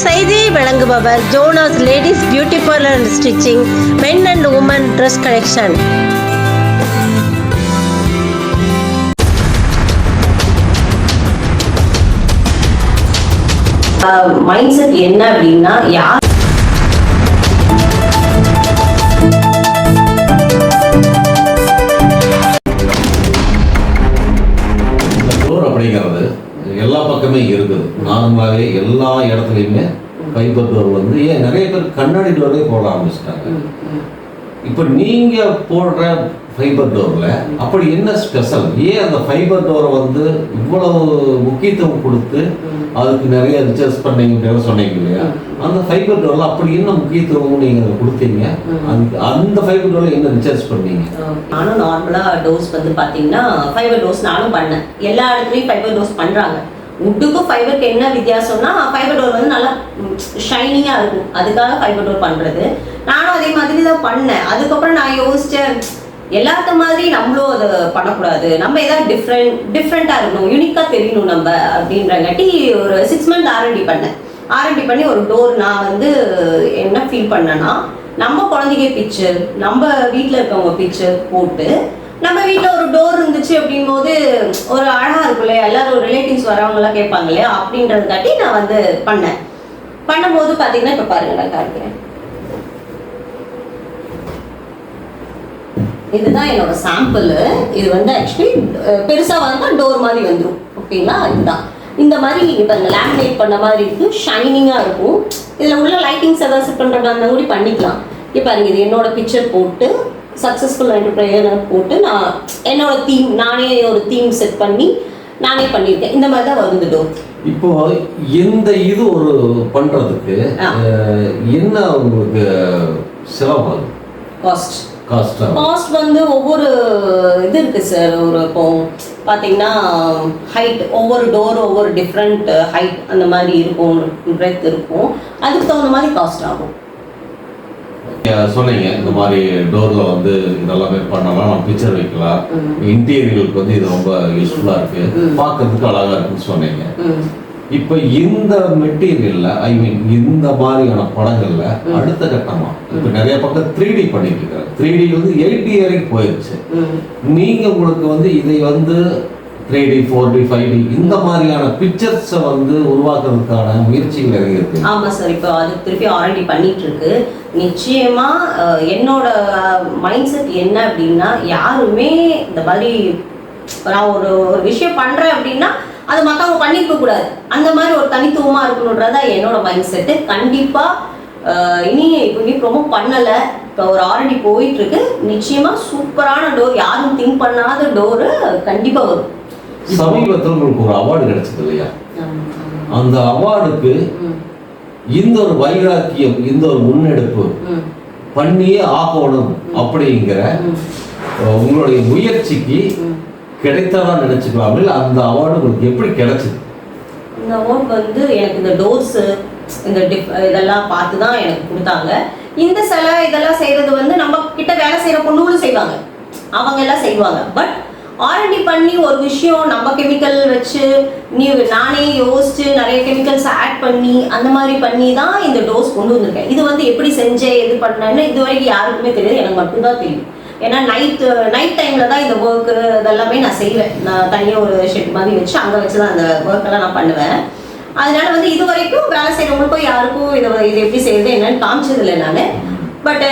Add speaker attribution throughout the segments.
Speaker 1: செய்தியை வழங்குபவர் Jonas ladies beauty parlour and stitching men and women dress collection
Speaker 2: mind set என்ன அப்படின்னா யார்
Speaker 3: நார்மலாகவே எல்லா இடத்துலையுமே ஃபைபர் டோர் வந்து ஏன் நிறைய பேர் கண்ணாடி டோரே போட ஆரம்பிச்சிட்டாங்க. இப்போ நீங்கள் போடுற ஃபைபர் டோரில் அப்படி என்ன ஸ்பெஷல் ஏன் அந்த ஃபைபர் டோரை வந்து இவ்வளவு முக்கியத்துவம் கொடுத்து அதுக்கு நிறைய ரிசர்ச் பண்ணீங்க சொன்னீங்க இல்லையா? அந்த ஃபைபர் டோரில் அப்படி என்ன முக்கியத்துவம் நீங்கள் கொடுத்தீங்க? அந்த அந்த ஃபைபர் டோரில் என்ன ரிசர்ச் பண்ணீங்க?
Speaker 2: நானும் நார்மலா டோஸ் வந்து பாத்தீங்கன்னா ஃபைபர் டோஸ் நானும் பண்ணேன். எல்லா இடத்துலயும் ஃபைபர் டோஸ் பண்றாங்க. உட்டுக்கும் ஃபைபருக்கு என்ன வித்தியாசம்னா ஃபைபர் டோர் வந்து நல்லா ஷைனிங்காக இருக்கும். அதுக்காக ஃபைபர் டோர் பண்ணுறது நானும் அதே மாதிரி தான் பண்ணேன். அதுக்கப்புறம் நான் யோசித்தேன் எல்லாத்த மாதிரி நம்மளும் அதை பண்ணக்கூடாது. நம்ம ஏதாவது டிஃப்ரெண்ட் டிஃப்ரெண்ட்டாக இருக்கணும் யூனிக்காக தெரியணும் நம்ம அப்படின்றங்காட்டி ஒரு six month R and D பண்ணேன். ஆர்என்டி பண்ணி ஒரு டோர் நான் வந்து என்ன ஃபீல் பண்ணேன்னா நம்ம குழந்தைங்க பிக்சர் நம்ம வீட்டில் இருக்கவங்க பிக்சர் போட்டு நம்ம வீட்டில் ஒரு டோர் இருந்துச்சு அப்படிங்கும்போது ஒரு அழகாக இருக்கும் இல்லையா? எல்லாரும் ரிலேட்டிவ்ஸ் வரவங்களாம் கேட்பாங்க இல்லையா? அப்படின்றதுக்காட்டி நான் வந்து பண்ணேன். பண்ணும்போது பார்த்தீங்கன்னா இப்போ பாருங்க நான் காட்டுறேன் இதுதான் என்னோட சாம்பிள் இது வந்து ஆக்சுவலி பெருசாக வந்தால் டோர் மாதிரி வந்துடும் ஓகேங்களா? இதுதான். இந்த மாதிரி இப்போ இந்த லேமினேட் பண்ண மாதிரி இருக்கும் ஷைனிங்காக இருக்கும். இதில் உள்ள லைட்டிங்ஸ் எதாவது செட் பண்ணுறதா இருந்தால் கூட பண்ணிக்கலாம். இப்போ பாருங்க இது என்னோட பிக்சர் போட்டு சக்ஸஸ்ஃபுல் என்டர்பிரைனர் போட்டு நான் என்னோட தீம் நானே ஒரு தீம் செட் பண்ணி நானே பண்ணியிருக்கேன். இந்த மாதிரி தான் வருது டோர்
Speaker 3: இப்போ இந்த இது ஒரு. அஹ், என்ன உங்களுக்கு செலவாகும்
Speaker 2: காஸ்ட்
Speaker 3: காஸ்ட்
Speaker 2: காஸ்ட் வந்து ஒவ்வொரு இது இருக்கு சார். ஒரு இப்போ பார்த்தீங்கன்னா ஹைட் ஒவ்வொரு டோர் ஒவ்வொரு டிஃப்ரெண்ட் ஹைட் அந்த மாதிரி இருக்கும் பிரெத் இருக்கும். அதுக்கு தகுந்த மாதிரி காஸ்ட் ஆகும்.
Speaker 3: சொன்னீங்க இந்த மாதிரி டோர்ல வந்து இதெல்லாமே பண்ணலாம் நம்ம பிக்சர் வைக்கலாம். இன்டீரியர்களுக்கு வந்து இது ரொம்ப யூஸ்ஃபுல்லா இருக்கு. பார்க்கறதுக்கு அழகா இருக்குன்னு சொன்னீங்க. இப்போ இந்த மெட்டீரியல்ல ஐ மீன் இந்த மாதிரியான படங்கள்ல அடுத்த கட்டமா இப்போ நிறைய பக்கம் த்ரீ டி பண்ணிட்டு இருக்காங்க த்ரீ டி வந்து எயிட் டி வரைக்கும் போயிருச்சு. நீங்க உங்களுக்கு வந்து இதை வந்து three D four D five D இந்த மாதிரியான பிக்சர்ஸை வந்து உருவாக்குறதுக்கான முயற்சிகள் நிறைய இருக்கு?
Speaker 2: ஆமா சார் இப்போ அது திருப்பி ஆல்ரெடி பண்ணிட்டு இருக்கு நிச்சயமா என்னோட மைண்ட் செட் என்ன அப்படின்னா யாருமே இந்த மாதிரி நான் ஒரு ஒரு விஷயம் பண்றேன் அப்படின்னா அது மற்றவங்க பண்ணிருக்க கூடாது. அந்த மாதிரி ஒரு தனித்துவமா இருக்கணுன்றதா என்னோட மைண்ட் செட்டு கண்டிப்பா இனி இப்போ இனி ப்ரொமோட் பண்ணலை. இப்போ ஒரு ஆல்ரெடி போயிட்டு இருக்கு நிச்சயமா சூப்பரான டோர் யாரும் திங்க் பண்ணாத டோரு கண்டிப்பாக வரும்.
Speaker 3: சமீபத்தில் உங்களுக்கு ஒரு அவார்டு கிடைச்சது இல்லையா? அந்த அவார்டுக்கு இந்த ஒரு வைராக்கியம் இந்த ஒரு முன்னெடுப்பு பண்ணியே ஆகணும் அப்படிங்கிற உங்களுடைய முயற்சிக்கு. கிடைத்ததா நினைச்சுக்கலாம் இல்ல அந்த அவார்டு உங்களுக்கு எப்படி கிடைச்சது?
Speaker 2: இந்த அவார்ட் வந்து எனக்கு இந்த டோர்ஸு இந்த டிஃப் இதெல்லாம் பார்த்து தான் எனக்கு கொடுத்தாங்க. இந்த சிலை இதெல்லாம் செய்கிறது வந்து நம்ம கிட்ட வேலை செய்கிற பொண்ணுங்களும் செய்வாங்க. அவங்க எல்லாம் செய்வாங்க. பட் ஆர்என்டி பண்ணி ஒரு விஷயம் நம்ம கெமிக்கல் வச்சு நீ நானே யோசிச்சு நிறைய கெமிக்கல்ஸ் ஆட் பண்ணி அந்த மாதிரி பண்ணி தான் இந்த டோஸ் கொண்டு வந்திருக்கேன். இது வந்து எப்படி செஞ்சேன் எது பண்ணேன்னு இது வரைக்கும் யாருக்குமே தெரியாது. எனக்கு மட்டும்தான் தெரியும். ஏன்னா நைட் நைட் டைம்ல தான் இந்த ஒர்க்கு இதெல்லாமே நான் செய்வேன். நான் தனியாக ஒரு ஷெட் மாதிரி வச்சு அங்கே வச்சு தான் அந்த ஒர்க்கெல்லாம் நான் பண்ணுவேன். அதனால வந்து இது வரைக்கும் வேலை செய்கிறவங்களுக்கும் யாருக்கும் இதை இது எப்படி செய்யுது என்னன்னு காமிச்சதில்லை நான். பட்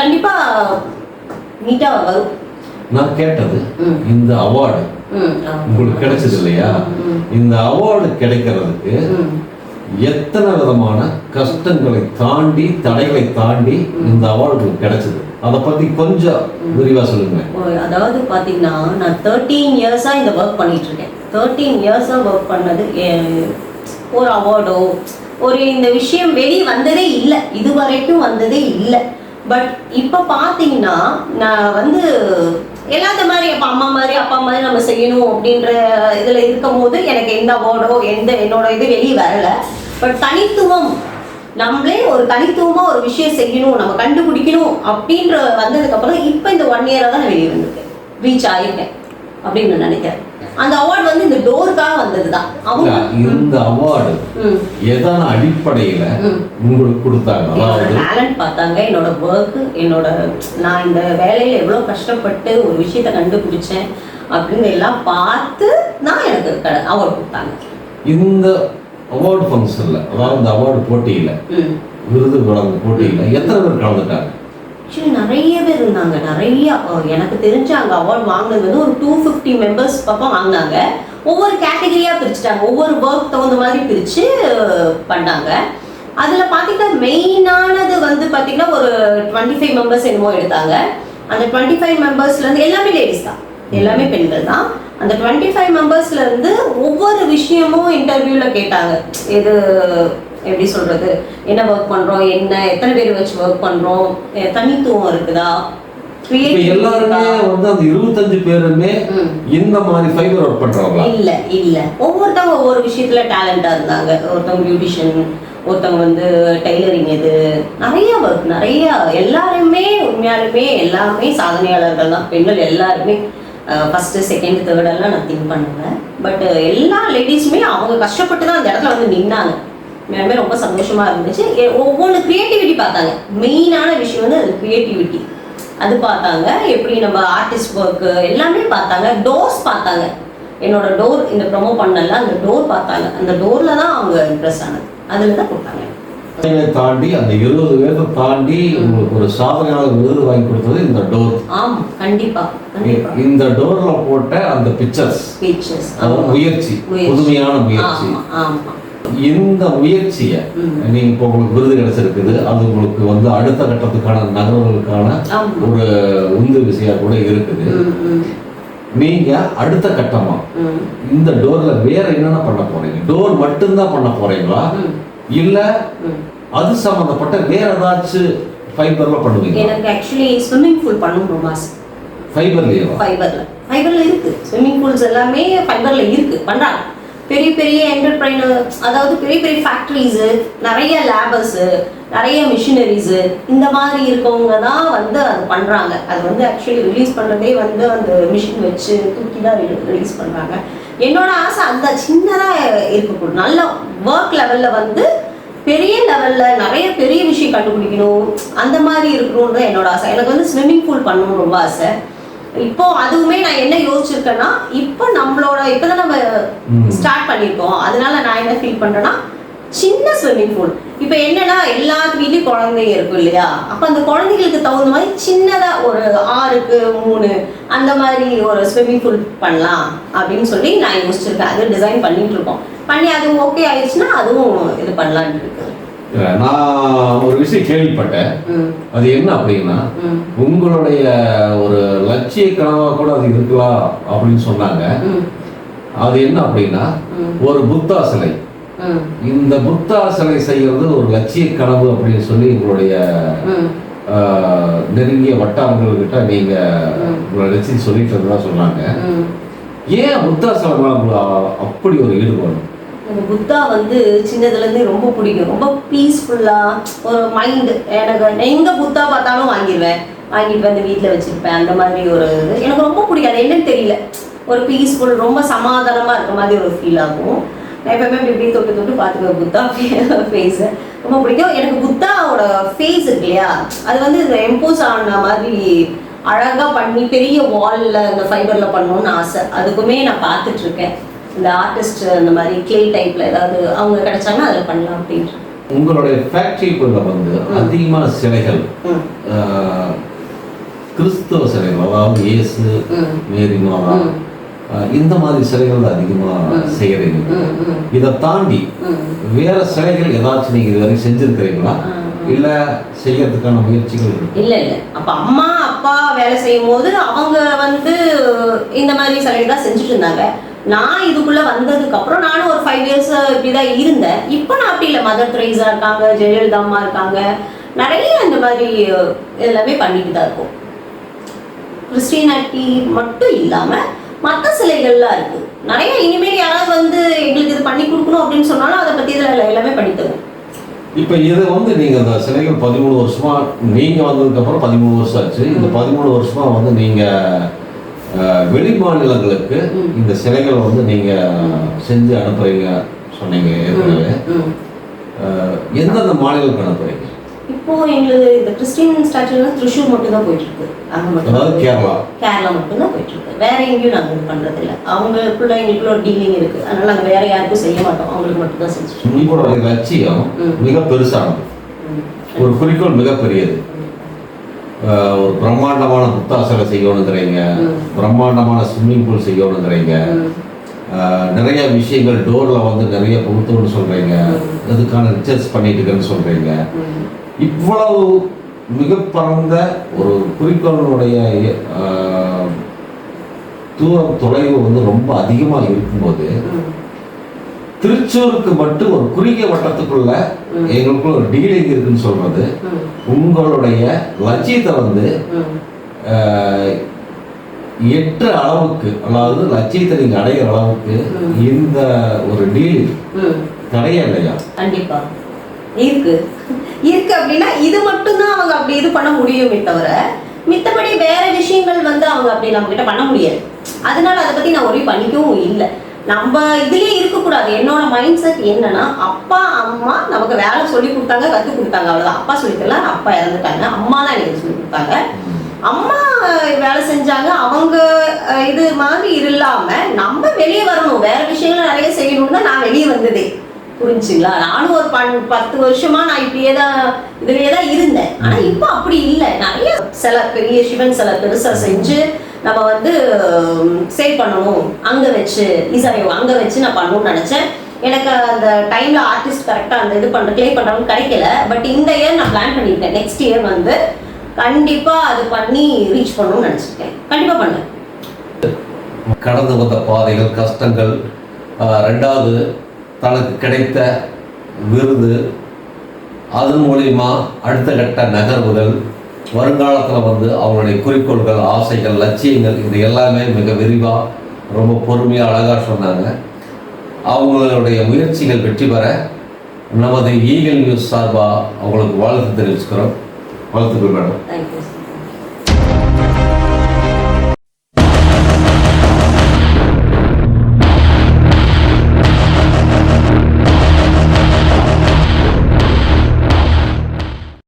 Speaker 2: கண்டிப்பாக நீட்டாக வரும்.
Speaker 3: நான் கேட்டது இந்த அவார்டு உங்களுக்கு கிடைச்சது இல்லையா? இந்த அவார்டு கிடைக்கிறதுக்கு எத்தனை விதமான கஷ்டங்களை தாண்டி தடைகளை தாண்டி இந்த அவார்டு கிடைச்சது? அதை பத்தி கொஞ்சம் விரிவா சொல்லுங்க
Speaker 2: அதாவது பார்த்தீங்கன்னா நான் தேர்ட்டீன் இயர்ஸாக இந்த ஒர்க் பண்ணிட்டு இருக்கேன் தேர்ட்டீன் இயர்ஸாக ஒர்க் பண்ணது ஒரு அவார்டோ ஒரு இந்த விஷயம் வெளியே வந்ததே இல்லை. இது வரைக்கும் வந்ததே இல்லை. பட் இப்போ பார்த்தீங்கன்னா நான் வந்து எல்லாத்த மாதிரி அப்போ அம்மா மாதிரி அப்பா மாதிரி நம்ம செய்யணும் அப்படின்ற இதில் இருக்கும் போது எனக்கு எந்த அவார்டோ எந்த என்னோட இது வெளியே வரலை. பட் தனித்துவம் நம்மளே ஒரு தனித்துவமா ஒரு விஷயம் செய்யணும் நம்ம கண்டுபிடிக்கணும் அப்படின்ற வந்ததுக்கு அப்புறம் இப்போ இந்த ஒன் இயரா தான் வெளியே வந்திருக்கேன். ரீச் ஆகிருக்கேன் அப்படின்னு நான் நினைக்கிறேன். அந்த அவார்டு வந்து இந்த டோருக்காக வந்தது தான் அவங்க
Speaker 3: இந்த அவார்டு எதன அடிப்படையில. உங்களுக்கு கொடுத்தாங்க?
Speaker 2: டேலண்ட் பார்த்தாங்க என்னோட ஒர்க் என்னோட நான் இந்த வேலையில எவ்வளோ கஷ்டப்பட்டு ஒரு விஷயத்த கண்டுபிடிச்சேன் அப்படின்னு எல்லாம் பார்த்து தான் எனக்கு அவார்டு கொடுத்தாங்க.
Speaker 3: இந்த அவார்டு ஃபங்க்ஷன்ல அதாவது இந்த அவார்டு போட்டியில விருது வழங்கும் போட்டியில எத்தனை பேர் கலந்துட்டாங்க?
Speaker 2: ஆக்சுவலி நிறைய பேர் இருந்தாங்க. நிறைய எனக்கு தெரிஞ்ச அங்கே அவார்ட் வாங்கினது வந்து ஒரு டூ ஃபிஃப்டி மெம்பர்ஸ் பக்கம் வாங்கினாங்க. ஒவ்வொரு கேட்டகரியாக பிரிச்சுட்டாங்க. ஒவ்வொரு ஒர்க் தகுந்த மாதிரி பிரித்து பண்ணாங்க. அதில் பார்த்தீங்கன்னா மெயினானது வந்து பார்த்தீங்கன்னா ஒரு டுவெண்ட்டி ஃபைவ் மெம்பர்ஸ் என்னமோ எடுத்தாங்க. அந்த டுவெண்ட்டி ஃபைவ் மெம்பர்ஸ்லேருந்து எல்லாமே லேடிஸ் தான். எல்லாமே பெண்கள் தான். அந்த டுவெண்ட்டி ஃபைவ் மெம்பர்ஸ்லேருந்து ஒவ்வொரு விஷயமும் இன்டர்வியூவில் கேட்டாங்க. இது எப்படி சொல்றது? என்ன ஒர்க் பண்றோம்? என்ன எத்தனை பேர் வச்சு ஒர்க் பண்றோம்? எ- தனித்துவம் இருக்குதா?
Speaker 3: எல்லாருமே? வந்து அந்த இருபத்தஞ்சு பேருமே. இந்த மாதிரி ஃபைபர் ஒர்க் பண்றவங்களா?
Speaker 2: இல்ல இல்ல. ஒவ்வொருத்தவங்க ஒவ்வொரு விஷயத்துல டேலண்டா இருந்தாங்க. ஒருத்தவங்க பியூட்டிஷியன் ஒருத்தவங்க வந்து டைலரிங் இது நிறைய ஒர்க் நிறைய. எல்லாருமே உண்மையாலுமே எல்லாமே சாதனையாளர்கள் தான். பெண்கள் எல்லாருமே ஃபர்ஸ்ட் செகண்ட் தேர்ட் எல்லாம் நான் திங்க் பண்ணுவேன். பட் எல்லா லேடிஸுமே அவங்க கஷ்டப்பட்டு தான் அந்த இடத்துல வந்து நின்னாங்க. உண்மையாலுமே ரொம்ப சந்தோஷமா இருந்துச்சு. ஒவ்வொன்று கிரியேட்டிவிட்டி பார்த்தாங்க. மெயினான விஷயம் வந்து அது கிரியேட்டிவிட்டி அது பார்த்தாங்க. எப்படி நம்ம ஆர்டிஸ்ட் ஒர்க் எல்லாமே பார்த்தாங்க. டோர்ஸ் பார்த்தாங்க. என்னோட டோர் இந்த ப்ரொமோ பண்ணல அந்த டோர் பார்த்தாங்க. அந்த டோர்ல தான் அவங்க இம்ப்ரெஸ் ஆனது. அதுல தான் கொடுத்தாங்க.
Speaker 3: தாண்டி அந்த இருபது பேரை தாண்டி உங்களுக்கு ஒரு சாதனையாளர் விருது வாங்கி கொடுத்தது இந்த டோர்
Speaker 2: ஆமா கண்டிப்பா
Speaker 3: இந்த டோர்ல போட்ட அந்த பிக்சர்ஸ் முயற்சி
Speaker 2: முயற்சி.
Speaker 3: புதுமையான முயற்சி. இந்த முயற்சிய. நீங்க இப்போ உங்களுக்கு விருது கிடைச்சிருக்குது அது உங்களுக்கு வந்து அடுத்த கட்டத்துக்கான நகர்வுகளுக்கான ஒரு உந்து விசையா கூட இருக்குது. நீங்க அடுத்த கட்டமா இந்த டோர்ல வேற என்னென்ன பண்ண போறீங்க? டோர் மட்டும்தான் பண்ண போறீங்களா? இல்ல. அது சம்பந்தப்பட்ட வேற ஏதாச்சும் ஃபைபர்ல பண்ணுவீங்க
Speaker 2: எனக்கு ஆக்சுவலி ஸ்விம்மிங் பூல் பண்ணணும் ரொம்ப ஆசை
Speaker 3: ஃபைபர்லயேவா
Speaker 2: ஃபைபர்ல ஃபைபர்ல இருக்கு. ஸ்விம்மிங் பூல்ஸ் எல்லாமே ஃபைபர்ல இருக்கு. பண்றாங்க பெரிய பெரிய என்டர்பிரைனர் அதாவது பெரிய பெரிய ஃபேக்ட்ரிஸு நிறைய லேபர்ஸு நிறைய மிஷினரிஸு இந்த மாதிரி இருக்கவங்க தான் வந்து அது பண்ணுறாங்க அது வந்து ஆக்சுவலி ரிலீஸ் பண்ணுறதே வந்து அந்த மிஷின் வச்சு தூக்கி தான் ரிலீஸ் பண்ணுறாங்க என்னோட ஆசை அந்த சின்னதாக இருக்கக்கூடும் நல்ல ஒர்க் லெவலில் வந்து பெரிய லெவலில் நிறைய பெரிய விஷயம் கண்டுபிடிக்கணும். அந்த மாதிரி இருக்கணும்னு தான் என்னோட ஆசை. எனக்கு வந்து ஸ்விம்மிங் பூல் பண்ணணும்னு ரொம்ப ஆசை. இப்போ அதுவுமே நான் என்ன யோசிச்சிருக்கேன்னா இப்போ நம்மளோட இப்போதான் நம்ம. ஸ்டார்ட் பண்ணியிருக்கோம். அதனால நான் என்ன ஃபீல் பண்றேன்னா சின்ன ஸ்விம்மிங் பூல் இப்போ என்னன்னா எல்லாத்து வீட்லயும் குழந்தைங்க இருக்கும் இல்லையா? அப்போ அந்த குழந்தைங்களுக்கு தகுந்த மாதிரி சின்னதா ஒரு ஆறுக்கு மூணு அந்த மாதிரி ஒரு ஸ்விம்மிங் பூல் பண்ணலாம் அப்படின்னு சொல்லி நான் யோசிச்சிருக்கேன். அது டிசைன் பண்ணிட்டு இருக்கோம். பண்ணி அது ஓகே ஆயிடுச்சுன்னா அதுவும் இது பண்ணலான்னு இருக்கு.
Speaker 3: நான் ஒரு விஷயம் கேள்விப்பட்டேன். அது என்ன அப்படின்னா உங்களுடைய ஒரு லட்சிய கனவா கூட அது இருக்கலாம் அப்படின்னு சொன்னாங்க. அது என்ன அப்படின்னா. ஒரு புத்தா சிலை
Speaker 2: ம்.
Speaker 3: இந்த புத்தா சிலை செய்யறது ஒரு லட்சிய கனவு அப்படின்னு சொல்லி உங்களுடைய நெருங்கிய வட்டாரங்கள் கிட்ட நீங்க. உங்களை லட்சியம் சொல்லிட்டு இருந்ததா சொன்னாங்க. ஏன் புத்தா அ- அப்படி ஒரு ஈடுபாடு?
Speaker 2: எனக்கு புத்தா வந்து சின்னதுலேருந்து ரொம்ப பிடிக்கும். ரொம்ப பீஸ்ஃபுல்லாக ஒரு மைண்டு எனக்கு எங்கே புத்தா பார்த்தாலும் வாங்கிடுவேன் வாங்கிட்டு வந்து வீட்டில் வச்சுருப்பேன். அந்த மாதிரி ஒரு இது. எனக்கு ரொம்ப பிடிக்கும் அது என்னன்னு தெரியல. ஒரு பீஸ்ஃபுல் ரொம்ப சமாதானமாக இருக்க மாதிரி ஒரு ஃபீல் ஆகும். நான் எப்பவுமே இப்படி இப்படி தொட்டு தொட்டு பார்த்துக்குவேன். புத்தா ஃபேஸை ரொம்ப பிடிக்கும். எனக்கு புத்தாவோட ஃபேஸ் இருக்கு இல்லையா? அது வந்து இந்த எம்போஸ் ஆன மாதிரி அழகாக பண்ணி பெரிய வாலில் இந்த ஃபைபரில் பண்ணணும்னு ஆசை. அதுக்குமே நான் பார்த்துட்ருக்கேன் இந்த ஆர்டிஸ்ட் அந்த மாதிரி கிளே டைப்ல ஏதாவது அவங்க கிடைச்சாங்கன்னா அதில் பண்ணலாம் அப்படின்ட்டு.
Speaker 3: உங்களுடைய ஃபேக்டரிக்குள்ள வந்து அதிகமான சிலைகள் கிறிஸ்தவ சிலைகள் அதாவது இயேசு
Speaker 2: ம்.
Speaker 3: மேரி மாதா
Speaker 2: ம்.
Speaker 3: ஆஹ், இந்த மாதிரி சிலைகள் அதிகமா
Speaker 2: ம்.
Speaker 3: செய்யறீங்க இதை தாண்டி வேற சிலைகள் ஏதாச்சும் நீங்க இதுவரை செஞ்சிருக்கிறீங்களா. இல்ல செய்யறதுக்கான முயற்சிகள்
Speaker 2: இல்ல இல்ல. அப்ப அம்மா அப்பா வேலை செய்யும் போது அவங்க வந்து இந்த மாதிரி சிலை தான் செஞ்சுட்டு இருந்தாங்க. நான் இதுக்குள்ள வந்ததுக்கு அப்புறம் நானும் ஒரு ஃபைவ் இயர்ஸ் இப்படிதான் இருந்தேன். இப்போ நான் அப்படி இல்லை. மதர் திரைஸா இருக்காங்க ஜெயலலிதா அம்மா இருக்காங்க. நிறைய இந்த மாதிரி எல்லாமே பண்ணிட்டு தான் இருக்கோம். கிறிஸ்டினாட்டி மட்டும் இல்லாம மற்ற சிலைகள்லாம் இருக்கு. நிறைய இனிமேல் யாராவது வந்து எங்களுக்கு இது பண்ணி கொடுக்கணும் அப்படின்னு சொன்னாலும் அதை பத்தி இதுல எல்லாமே பண்ணி தருவோம்
Speaker 3: இப்ப இது வந்து நீங்க அந்த சிலைகள் பதிமூணு வருஷமா நீங்க வந்ததுக்கு அப்புறம் பதிமூணு வருஷம் ஆச்சு. இந்த பதிமூணு வருஷமா வந்து நீங்க வெளி மாநிலங்களுக்கு. இந்த சிலைகளை வந்து நீங்க செஞ்சு அனுப்புறீங்க சொன்னீங்க ஏற்கனவே. எந்தெந்த மாநிலங்களுக்கு அனுப்புறீங்க?
Speaker 2: இப்போ எங்களுக்கு இந்த கிறிஸ்டின் ஸ்டாச்சுல திருஷூர் மட்டும் தான் போயிட்டு இருக்கு அங்க மட்டும்
Speaker 3: கேரளா?
Speaker 2: கேரளா மட்டும் தான் போயிட்டு இருக்கு வேற எங்கேயும் நாங்க இது பண்றது இல்ல அவங்களுக்குள்ள எங்களுக்குள்ள ஒரு டீலிங் இருக்கு. அதனால நாங்க வேற யாருக்கும் செய்ய மாட்டோம். அவங்களுக்கு மட்டும் தான் செஞ்சு
Speaker 3: உங்களோட லட்சியம். மிக பெருசானது. ஒரு குறிக்கோள் மிகப்பெரியது ஒரு பிரம்மாண்டமான புத்தாசலை செய்யணுங்கிறீங்க. பிரம்மாண்டமான ஸ்விம்மிங் பூல் செய்யணுங்கிறீங்க. நிறைய விஷயங்கள் டோர்ல வந்து நிறைய புகுத்தணும்னு சொல்றீங்க. அதுக்கான ரிசர்ச் பண்ணிட்டு இருக்கேன்னு சொல்றீங்க இவ்வளவு மிக பரந்த ஒரு குறிக்கோளுடைய தூரம் தொலைவு வந்து ரொம்ப அதிகமாக இருக்கும்போது திருச்சூருக்கு மட்டும் ஒரு குறுகிய வட்டத்துக்குள்ள. எங்களுக்குள்ள ஒரு டீலிங் இருக்குன்னு சொல்றது. உங்களுடைய லட்சியத்தை வந்து எட்டு அளவுக்கு அதாவது லட்சியத்தை நீங்க அடையிற அளவுக்கு. இந்த ஒரு டீல் தடையே இல்லையா?
Speaker 2: கண்டிப்பா. இருக்கு. இருக்கு அப்படின்னா இது மட்டும்தான் அவங்க அப்படி இது பண்ண முடியுமே தவிர மித்தபடி வேற விஷயங்கள் வந்து அவங்க அப்படி நம்ம கிட்ட பண்ண முடியாது. அதனால அதை பத்தி நான் ஒரே பண்ணிக்கவும் இல்லை. நம்ம இதுலயே இருக்கக்கூடாது. என்னோட மைண்ட் செட் என்னன்னா அப்பா அம்மா நமக்கு வேலை சொல்லி கொடுத்தாங்க கற்றுக் கொடுத்தாங்க அவ்வளோதான் அப்பா சொல்லி தரல அப்பா இறந்துட்டாங்க. அம்மா தான் எனக்கு சொல்லி கொடுத்தாங்க. அம்மா வேலை செஞ்சாங்க. அவங்க இது மாதிரி இல்லாம நம்ம வெளியே வரணும். வேற விஷயங்கள் நிறைய செய்யணும்னு தான் நான் வெளியே வந்ததே. புரிஞ்சுங்களா? நானும் ஒரு பன் பத்து வருஷமா நான் இப்படியே தான் இதுலயே தான் இருந்தேன். ஆனா இப்போ அப்படி இல்லை. நிறைய சில பெரிய சிவன் சில பெருசா செஞ்சு நம்ம வந்து சேல் பண்ணணும். அங்கே வச்சு ஈசாயோ அங்கே வச்சு நான் பண்ணணும்னு நினச்சேன். எனக்கு அந்த டைமில் ஆர்டிஸ்ட் கரெக்டாக அந்த இது பண்ணுற க்ளே பண்ணுறவங்க கிடைக்கல. பட் இந்த இயர் நான் பிளான் பண்ணியிருக்கேன் நெக்ஸ்ட் இயர் வந்து கண்டிப்பாக அது பண்ணி ரீச் பண்ணணும்னு நினச்சிருக்கேன். கண்டிப்பாக பண்ணேன்
Speaker 3: கடந்து வந்த பாதைகள் கஷ்டங்கள் ரெண்டாவது தனக்கு கிடைத்த விருது அதன் மூலயமா அடுத்த கட்ட நகர்வுகள் வருங்காலத்தில் வந்து அவங்களுடைய குறிக்கோள்கள் ஆசைகள் லட்சியங்கள் இது எல்லாமே மிக விரிவாக ரொம்ப பொறுமையாக அழகாக சொன்னாங்க. அவங்களுடைய முயற்சிகள் வெற்றி பெற நமது ஈகல் நியூஸ் சார்பாக அவங்களுக்கு வாழ்த்து தெரிவிச்சுக்கிறோம். வாழ்த்துக்கள் மேடம்.
Speaker 2: தேங்க்யூ